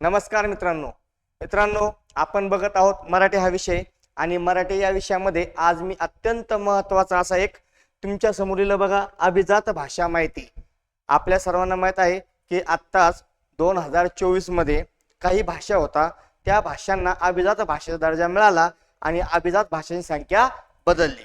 नमस्कार मित्रांनो. मित्रांनो आपण बघत आहोत मराठी हा विषय आणि मराठी या विषयामध्ये आज मी अत्यंत महत्त्वाचा असा एक तुमच्या समोरील बघा अभिजात भाषा माहिती. आपल्या सर्वांना माहीत आहे की आत्ताच दोन हजार चोवीसमध्ये काही भाषा होता त्या भाषांना अभिजात भाषेचा दर्जा मिळाला आणि अभिजात भाषांची संख्या बदलली.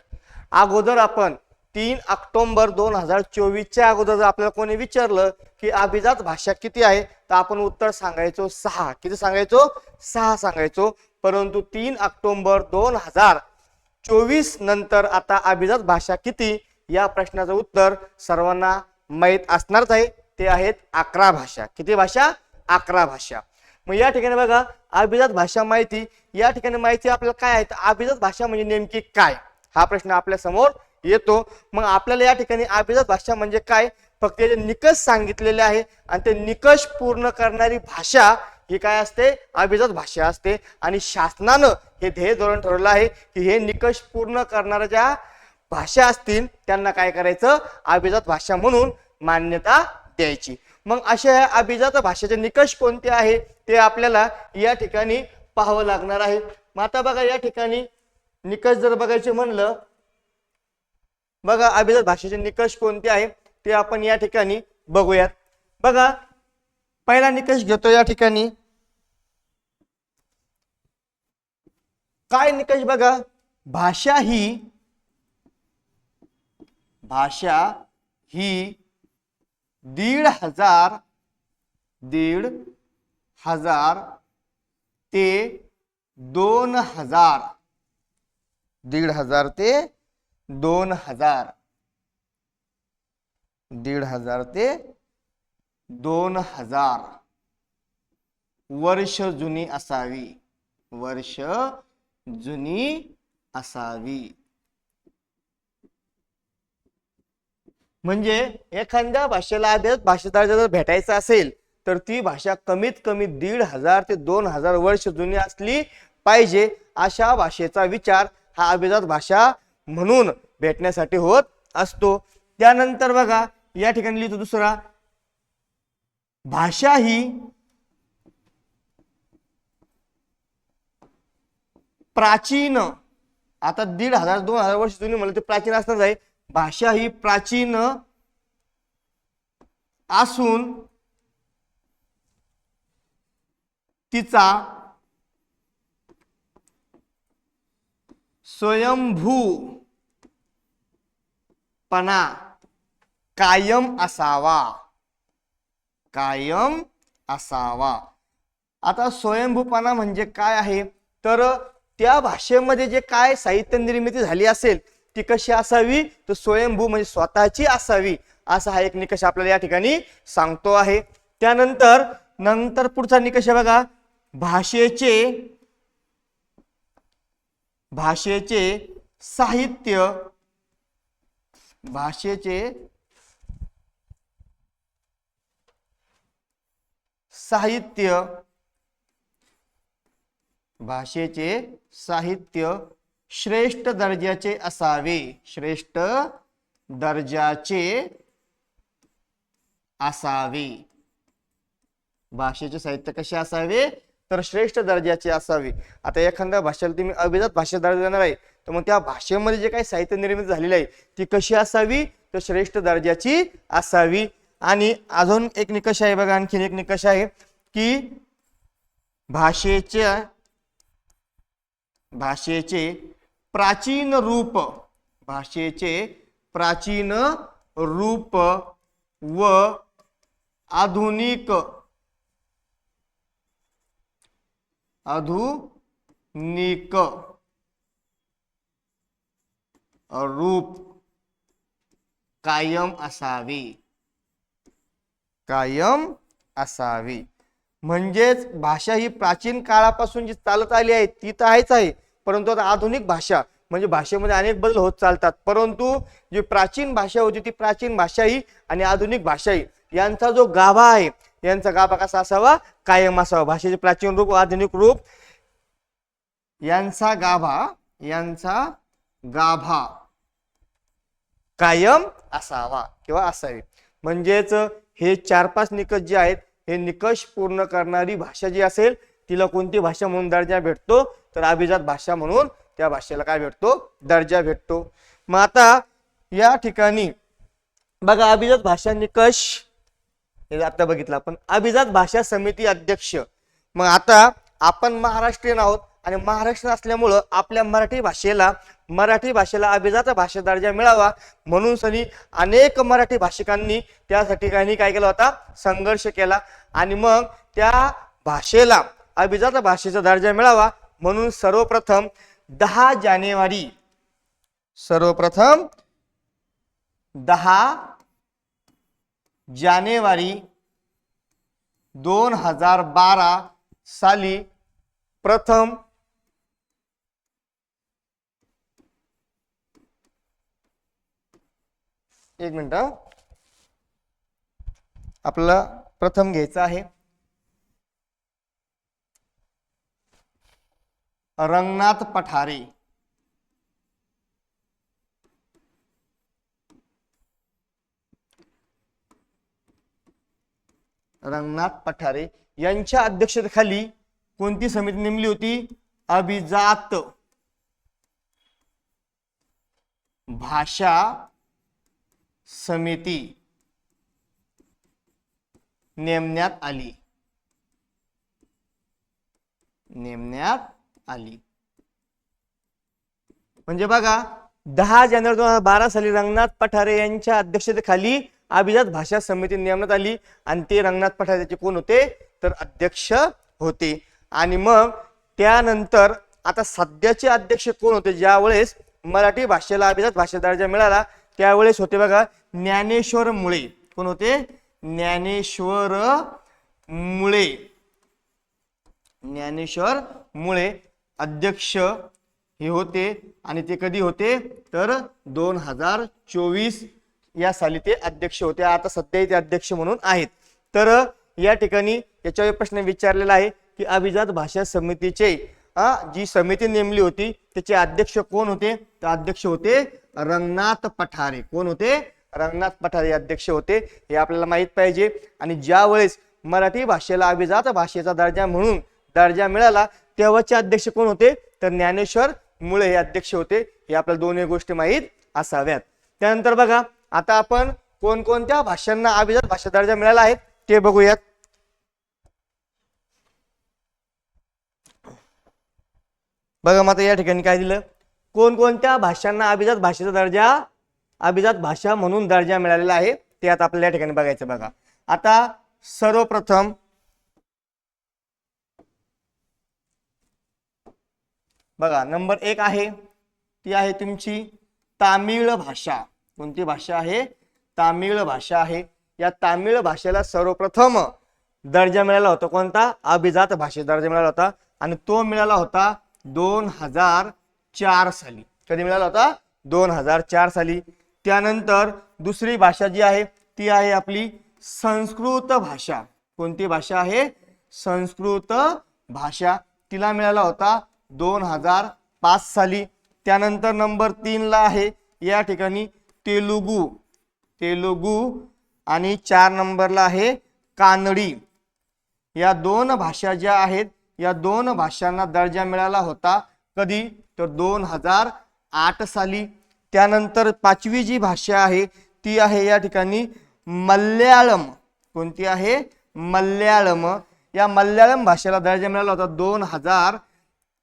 अगोदर आपण तीन ऑक्टोंबर दोन हजार चोवीसच्या अगोदर जर आपल्याला कोणी विचारलं की अभिजात भाषा किती आहे तर आपण उत्तर सांगायचो सहा. किती सांगायचो? सहा सांगायचो. परंतु तीन ऑक्टोंबर दोन हजार चोवीस नंतर आता अभिजात भाषा किती? या प्रश्नाचं उत्तर सर्वांना माहीत असणारच आहे. ते आहेत अकरा भाषा. किती भाषा? अकरा भाषा. मग या ठिकाणी बघा अभिजात भाषा माहिती. या ठिकाणी माहिती आपल्याला काय आहे? तर अभिजात भाषा म्हणजे नेमकी काय? हा प्रश्न आपल्यासमोर येतो. मग आपल्याला या ठिकाणी अभिजात भाषा म्हणजे काय? फक्त याचे निकष सांगितलेले आहे आणि ते निकष पूर्ण करणारी भाषा ही काय असते? अभिजात भाषा असते. आणि शासनानं हे ध्येय धोरण ठरवलं आहे की हे निकष पूर्ण करणाऱ्या ज्या भाषा असतील त्यांना काय करायचं? अभिजात भाषा म्हणून मान्यता द्यायची. मग अशा या अभिजात भाषेचे निकष कोणते आहे? ते आपल्याला या ठिकाणी पाहावं लागणार आहे. मग आता बघा या ठिकाणी निकष जर बघायचे म्हणलं बघा अभिजात भाषेचे निकष कोणते आहे ते आपण या ठिकाणी बघूयात. बघा पहिला निकष घेतो या ठिकाणी. काय निकष बघा? भाषा ही भाषा ही दीड हजार दीड हजार ते दोन हजार. दीड हजार ते दोन हजार. दीड हजार ते दोन हजार. वर्ष जुनी असावी. वर्ष जुनी असावी. म्हणजे एखाद्या भाषेला अभ्यास जर भेटायचं असेल तर ती भाषा कमीत कमी दीड हजार ते दोन हजार वर्ष जुनी असली पाहिजे. अशा भाषेचा विचार हा अभिजात भाषा म्हणून भेटण्यासाठी होत असतो. त्यानंतर बघा या ठिकाणी लिहितो दुसरा. भाषा ही प्राचीन. आता दीड हजार दोन हजार वर्ष जुनी म्हणलं ते प्राचीन असणार आहे. भाषा ही प्राचीन असून तिचा स्वयंभूपणा कायम असावा कायम असावा आता स्वयंभूपणा म्हणजे काय आहे? तर त्या भाषेमध्ये जे काय साहित्य निर्मिती झाली असेल ती कशी असावी? तर स्वयंभू म्हणजे स्वतःची असावी असा हा एक निकष आपल्याला या ठिकाणी सांगतो आहे. त्यानंतर नंतर पुढचा निकष बघा. भाषेचे भाषेचे साहित्य भाषेचे साहित्य भाषेचे साहित्य श्रेष्ठ दर्जाचे असावे. श्रेष्ठ दर्जाचे असावे. भाषेचे साहित्य कसे असावे? तर श्रेष्ठ दर्जाची असावी. आता एखाद्या भाषेला तुम्ही अभिजात भाषेत दर्जा देणार आहे तर मग त्या भाषेमध्ये जे काही साहित्य निर्मिती झालेली आहे ती कशी असावी? तर श्रेष्ठ दर्जाची असावी. आणि अजून एक निकष आहे बघा आणखीन एक निकष आहे की भाषेच्या भाषेचे प्राचीन रूप भाषेचे प्राचीन रूप व आधुनिक आधुनिक रूप कायम असावी। कायम असावी. म्हणजेच भाषा ही प्राचीन काळापासून जी चालत आली आहे ती तर आहेच आहे. परंतु आता आधुनिक भाषा म्हणजे भाषेमध्ये अनेक बदल होत चालतात. परंतु जी प्राचीन भाषा होती ती प्राचीन भाषा ही आणि आधुनिक भाषा ही यांचा जो गाभा आहे यांचा गाभा कसा असावा? कायम असावा. भाषेचे प्राचीन रूप आधुनिक रूप. यांचा गाभा यांचा गाभा कायम असावा किंवा असावी. म्हणजेच हे चार पाच निकष जे आहेत हे निकष पूर्ण करणारी भाषा जी असेल तिला कोणती भाषा म्हणून दर्जा भेटतो? तर अभिजात भाषा म्हणून त्या भाषेला काय भेटतो? दर्जा भेटतो. मग आता या ठिकाणी बघा अभिजात भाषा निकष हे आता बघितलं आपण. अभिजात भाषा समिती अध्यक्ष. मग आता आपण महाराष्ट्रीयन आहोत आणि महाराष्ट्र असल्यामुळं आपल्या मराठी भाषेला मराठी भाषेला अभिजात भाषा दर्जा मिळावा म्हणून सनी अनेक मराठी भाषिकांनी त्यासाठी काही काय केला होता? संघर्ष केला. आणि मग त्या भाषेला अभिजात भाषेचा दर्जा मिळावा म्हणून सर्वप्रथम दहा जानेवारी सर्वप्रथम दहा जानेवारी दोन हजार बारा साली प्रथम एक मिनिट आपला प्रथम घ्यायचं आहे. रंगनाथ पठारे. रंगनाथ पठारे यांच्या अध्यक्षतेखाली कोणती समिती नेमली होती? अभिजात. भाषा समिती नेमण्यात आली. नेमण्यात आली. म्हणजे बघा दहा जानेवारी दोन हजार बारा साली रंगनाथ पठारे यांच्या अध्यक्षतेखाली अभिजात भाषा समिती नेमण्यात आली आणि ते रंगनाथ पठारेचे कोण होते? तर अध्यक्ष होते. आणि मग त्यानंतर आता सध्याचे अध्यक्ष कोण होते? ज्यावेळेस मराठी भाषेला अभिजात भाषा दर्जा मिळाला त्यावेळेस होते बघा ज्ञानेश्वर मुळे. कोण होते? ज्ञानेश्वर मुळे. ज्ञानेश्वर मुळे अध्यक्ष हे होते आणि ते कधी होते? तर दोन हजार चोवीस या साली ते अध्यक्ष होते. आता सध्या ते अध्यक्ष म्हणून आहेत. तर या ठिकाणी याच्यावर प्रश्न विचारलेला आहे की अभिजात भाषा समितीचे जी समिती नेमली होती त्याचे अध्यक्ष कोण होते? तर अध्यक्ष होते रंगनाथ पठारे. कोण होते? रंगनाथ पठारे अध्यक्ष होते. हे आपल्याला माहीत पाहिजे. आणि ज्या वेळेस मराठी भाषेला अभिजात भाषेचा दर्जा म्हणून दर्जा मिळाला तेव्हाचे अध्यक्ष कोण होते? तर ज्ञानेश्वर मुळे हे अध्यक्ष होते. हे आपल्याला दोन्ही गोष्टी माहीत असाव्यात. त्यानंतर बघा आता आपण कोणकोणत्या भाषांना अभिजात भाषा दर्जा मिळाला आहे ते बघूयात. बघा मग आता या ठिकाणी काय दिलं? कोणकोणत्या भाषांना अभिजात भाषेचा दर्जा अभिजात भाषा म्हणून दर्जा मिळालेला आहे ते आता आपल्याला या ठिकाणी बघायचं बघा. आता सर्वप्रथम बघा नंबर एक आहे ती आहे तुमची तामिळ भाषा. कोणती भाषा आहे? तामिळ भाषा आहे. या तामिळ भाषेला सर्वप्रथम दर्जा मिळाला होता कोणता? अभिजात भाषेत दर्जा मिळाला होता. आणि तो मिळाला होता दोन हजार चार साली. कधी मिळाला होता? दोन हजार चार साली. त्यानंतर दुसरी भाषा जी आहे ती आहे आपली संस्कृत भाषा. कोणती भाषा आहे? संस्कृत भाषा. तिला मिळाला होता दोन हजार पाच साली. त्यानंतर नंबर तीनला आहे. या ठिकाणी तेलुगू तेलुगू आणि चार नंबरला आहे कानडी. या दोन भाषा ज्या आहेत या दोन भाषांना दर्जा मिळाला होता कधी? तर दोन हजार आठ साली. त्यानंतर पाचवी जी भाषा आहे ती आहे या ठिकाणी मल्याळम. कोणती आहे? मल्याळम. या मल्याळम भाषेला दर्जा मिळाला होता दोन हजार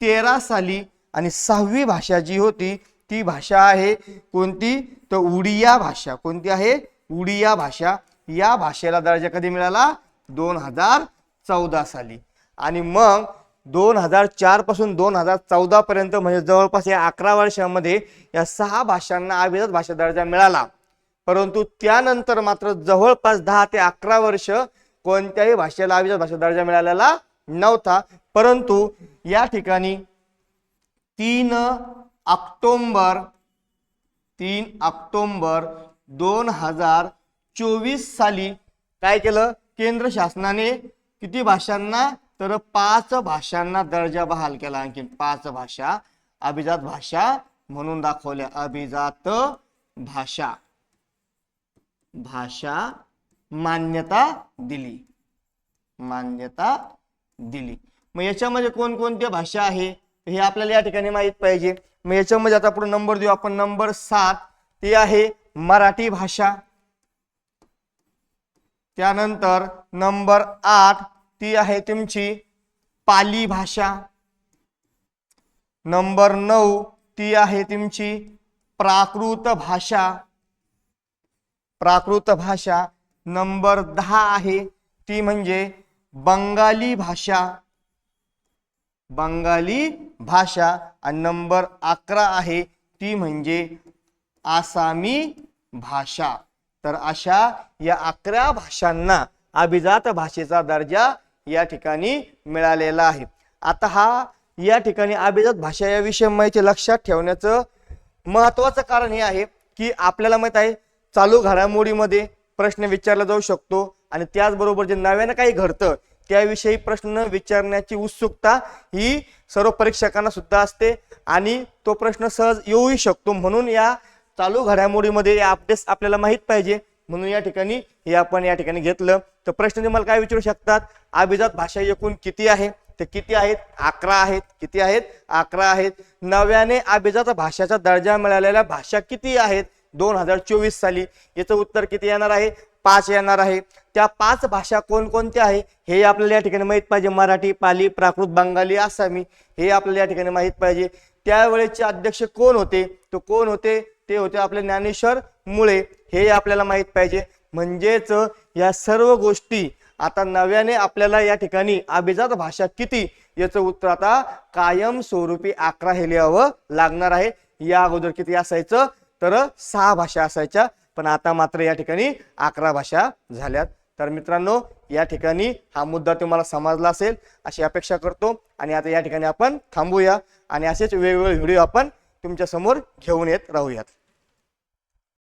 तेरा साली. आणि सहावी भाषा जी होती ती भाषा आहे? कोणती? तर उडिया भाषा. कोणती आहे? उडिया भाषा. या भाषेला दर्जा कधी मिळाला? दोन हजार चौदा साली. आणि मग दोन हजार चारपासून दोन हजार चौदा पर्यंत म्हणजे जवळपास या अकरा वर्षामध्ये या सहा भाषांना अविरत भाषा दर्जा मिळाला. परंतु त्यानंतर मात्र जवळपास दहा ते अकरा वर्ष कोणत्याही भाषेला अविरत भाषा दर्जा मिळालेला नव्हता. परंतु या ठिकाणी तीन ऑक्टोंबर तीन ऑक्टोंबर दोन हजार चोवीस साली काय केलं? केंद्र शासनाने किती भाषांना? तर पाच भाषांना दर्जा बहाल केला आणखी पाच भाषा. अभिजात भाषा म्हणून दाखवल्या. अभिजात भाषा. भाषा मान्यता दिली. मान्यता दिली. मग याच्यामध्ये कोणकोणत्या भाषा आहे? हे आपल्याला या ठिकाणी माहीत पाहिजे. मग याच्यामध्ये आता पुढे नंबर देऊ. आपण नंबर सात ती आहे मराठी भाषा. त्यानंतर नंबर आठ ती आहे तुमची पाली भाषा. नंबर नऊ ती आहे तुमची प्राकृत भाषा. प्राकृत भाषा. नंबर दहा आहे ती म्हणजे बंगाली भाषा. बंगाली भाषा आणि नंबर अकरा आहे ती म्हणजे आसामी भाषा. तर अशा या अकरा भाषांना अभिजात भाषेचा दर्जा या ठिकाणी मिळालेला आहे. आता हा या ठिकाणी अभिजात भाषा या विषय माहिती लक्षात ठेवण्याचं महत्वाचं कारण हे आहे की आपल्याला माहीत आहे चालू घडामोडीमध्ये प्रश्न विचारला जाऊ शकतो आणि त्याचबरोबर जे नव्यानं काही घडतं त्याविषयी प्रश्न विचारण्याची उत्सुकता ही सर्व परीक्षकांना सुद्धा असते आणि तो प्रश्न सहज येऊही शकतो. म्हणून या चालू घडामोडीमध्ये या अपडेट्स आपल्याला माहीत पाहिजे. म्हणून या ठिकाणी हे आपण या ठिकाणी घेतलं. तर प्रश्न तुम्हाला काय विचारू शकतात? अभिजात भाषा एकूण किती आहे? ते किती आहेत? अकरा आहेत. किती आहेत? अकरा आहेत. नव्याने अभिजात भाषाचा दर्जा मिळालेल्या भाषा किती आहेत? दोन हजार चोवीस साली याचं उत्तर किती येणार आहे? पाच येणार आहे. त्या पाच भाषा कोणकोणत्या आहे हे आपल्याला या ठिकाणी माहीत पाहिजे. मराठी पाली प्राकृत बंगाली आसामी हे आपल्याला या ठिकाणी माहीत पाहिजे. त्यावेळेचे अध्यक्ष कोण होते? तो कोण होते? ते होते आपले ज्ञानेश्वर मुळे. हे आपल्याला माहीत पाहिजे. म्हणजेच या सर्व गोष्टी आता नव्याने आपल्याला या ठिकाणी अभिजात भाषा किती याचं उत्तर आता कायम स्वरूपी अकरा हे लिहावं लागणार आहे. या अगोदर किती असायचं? तर सहा भाषा असायच्या. पण आता मात्र या ठिकाणी अकरा भाषा झाल्यात. तर मित्रांनो या ठिकाणी हा मुद्दा तुम्हाला समजला असेल अशी अपेक्षा करतो. आणि आता या ठिकाणी आपण थांबूया आणि असेच वेगवेगळे व्हिडिओ आपण तुमच्यासमोर घेऊन येत राहूयात.